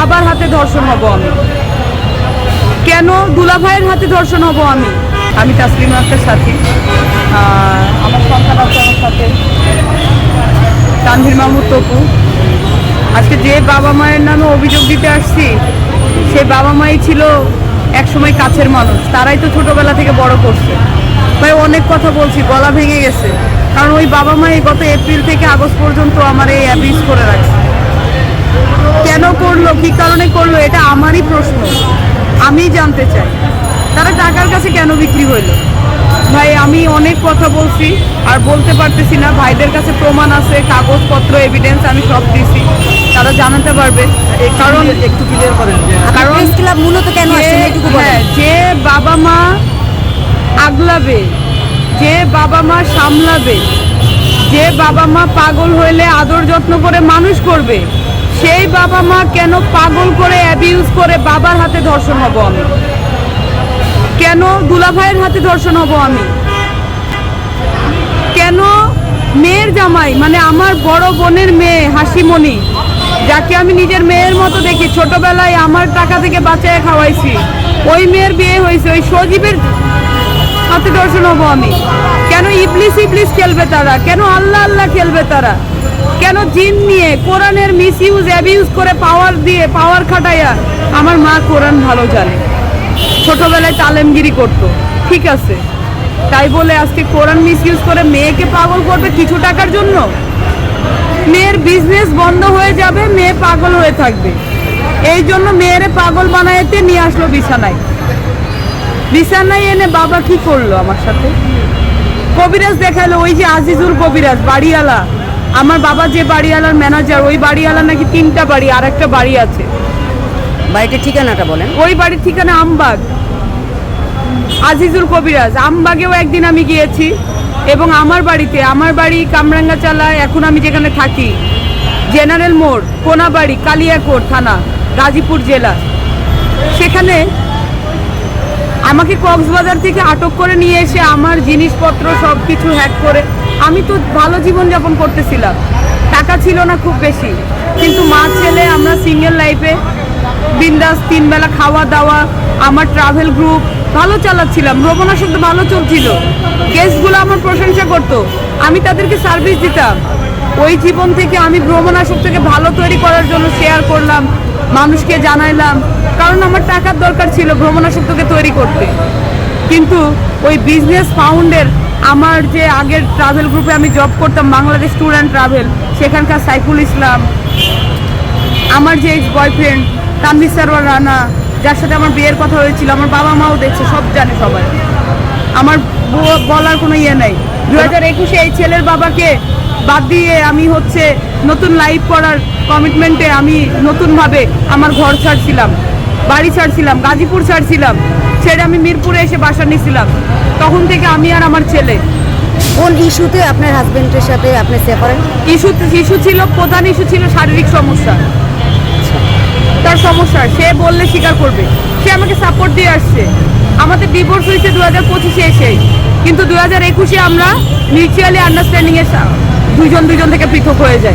বাবার হাতে ধর্ষণ হব আমি। কেন দুলাভাইয়ের হাতে ধর্ষণ হব আমি? আমি তাসলিম আক্তার সাথী। আমার সন্তান আছে আমার সাথে। তানভীর মাহমুদ তপু। আজকে যে বাবা মায়ের নামে অভিযোগ দিতে আসছি, সে বাবা মাই ছিল একসময় কাছের মানুষ। তারাই তো ছোটবেলা থেকে বড় করছে। ভাই, অনেক কথা বলছি, গলা ভেঙে গেছে। কারণ ওই বাবা মাই গত এপ্রিল থেকে আগস্ট পর্যন্ত আমার এই অ্যাবিউজ করে রাখছে। কেন করল কি কারণে করল এটা আমারই প্রশ্ন। আমি জানতে চাই। তারা টাকার কাছে কেন বিক্রি হইল? ভাই আমি অনেক কথা বলছি আর বলতে পারতেছি না। ভাইদের কাছে প্রমাণ আছে কাগজপত্র এভিডেন্স আমি সব দিছি। তারা জানাতে পারবে। কারণ একটু ক্লিয়ার করেন কারণ ক্লাব মূলত কেন হ্যাঁ, যে বাবা মা আগলাবে যে বাবা মা সামলাবে যে বাবা মা পাগল হইলে আদর যত্ন করে মানুষ করবে সেই বাবা মা কেন পাগল করে অ্যাবিউজ করে বাবার হাতে ধর্ষণ হব আমি? কেন দুলাভাইয়ের হাতে ধর্ষণ হব আমি? কেন মেয়ের জামাই মানে আমার বড় বোনের মেয়ে হাসিমণি, যাকে আমি নিজের মেয়ের মতো দেখি, ছোটবেলায় আমার টাকা থেকে বাঁচায় খাওয়াইছি, ওই মেয়ের বিয়ে হয়েছে, ওই সজীবের হাতে দর্শন হব আমি? কেন ইবলিস ইবলিস খেলবে তারা? কেন আল্লাহ আল্লাহ খেলবে তারা? কেন জিন নিয়ে? কোরআনের মিস ইউজ অ্যাবিউজ করে পাওয়ার দিয়ে পাওয়ার খাটাইয়া? আমার মা কোরআন ভালো জানে। ছোটবেলায় তালেমগিরি করতো। ঠিক আছে। তাই বলে আজকে কোরআন মিস ইউজ করে মেয়েকে পাগল করবে কিছু টাকার জন্য? মেয়ের বিজনেস বন্ধ হয়ে যাবে, মেয়ে পাগল হয়ে থাকবে। এই জন্য মেয়েরে পাগল বানাইতে নিয়ে আসলো বিছানায়। বিছানায় এনে বাবা কি করল আমার সাথে? কবিরাজ দেখাল ওই যে আজিজুল কবিরাজ বাড়িওয়ালা। আমার বাবা যে বাড়িওয়ালার ম্যানেজার ওই বাড়িওয়ালা নাকি তিনটা বাড়ি আর একটা বাড়ি আছে। বাড়িটার ঠিকানাটা বলেন। ওই বাড়ির ঠিকানা আমবাগ। আজিজুল কবিরাজ আমবাগেও একদিন আমি গিয়েছি এবং আমার বাড়িতে আমার বাড়ি কামরাঙ্গা চালায় এখন আমি যেখানে থাকি জেনারেল মোড় কোনাবাড়ি কালিয়াকোট থানা গাজীপুর জেলা। সেখানে আমাকে কক্সবাজার থেকে আটক করে নিয়ে এসে আমার জিনিসপত্র সব কিছু হ্যাক করে আমি তো ভালো জীবনযাপন করতেছিলাম। টাকা ছিল না খুব বেশি। কিন্তু মা ছেলে, আমরা সিঙ্গেল লাইফে বিন্দাস তিন বেলা খাওয়া দাওয়া, আমার ট্রাভেল গ্রুপ ভালো চালাচ্ছিলাম। ভ্রমণা শুদ্ধ ভালো চলছিল। গেস্টগুলো আমার প্রশংসা করতো। আমি তাদেরকে সার্ভিস দিতাম। ওই জীবন থেকে আমি ভ্রমণ আসক্তকে ভালো তৈরি করার জন্য শেয়ার করলাম, মানুষকে জানাইলাম। কারণ আমার টাকার দরকার ছিল ভ্রমণ আসক্তকে তৈরি করতে। কিন্তু ওই বিজনেস ফাউন্ডের আমার যে আগের ট্রাভেল গ্রুপে আমি জব করতাম, বাংলাদেশ ট্যুর অ্যান্ড ট্রাভেল সেখানকার সাইফুল ইসলাম, আমার যে এক্স বয়ফ্রেন্ড তানভীর সারওয়ার রানা, যার সাথে আমার বিয়ের কথা হয়েছিল, আমার বাবা মাও দেখছে, সব জানে সবাই। আমার বলার কোনো ইয়ে নাই। দু হাজার একুশে এই ছেলের বাবাকে বাদ দিয়ে আমি হচ্ছে নতুন লাইফ করার কমিটমেন্টে আমি নতুনভাবে আমার ঘর ছাড়ছিলাম। বাড়ি ছাড়ছিলাম গাজীপুর ছাড়ছিলাম। ছেড়ে আমি মিরপুরে এসে বাসা নিয়েছিলাম তখন থেকে আমি আর আমার ছেলে। কোন ইস্যুতে আপনার হাজবেন্ডের সাথে আপনি সেপারেট ইস্যু ইস্যু ছিল প্রধান ইস্যু ছিল শারীরিক সমস্যা। তার সমস্যা সে বললে স্বীকার করবে। সে আমাকে সাপোর্ট দিয়ে আসছে। আমাদের ডিভোর্স হয়েছে দু হাজার পঁচিশে এসে। কিন্তু দু হাজার একুশে আমরা মিউচুয়ালি আন্ডারস্ট্যান্ডিং এর সা- দুইজন দুইজন থেকে পৃথক হয়ে যায়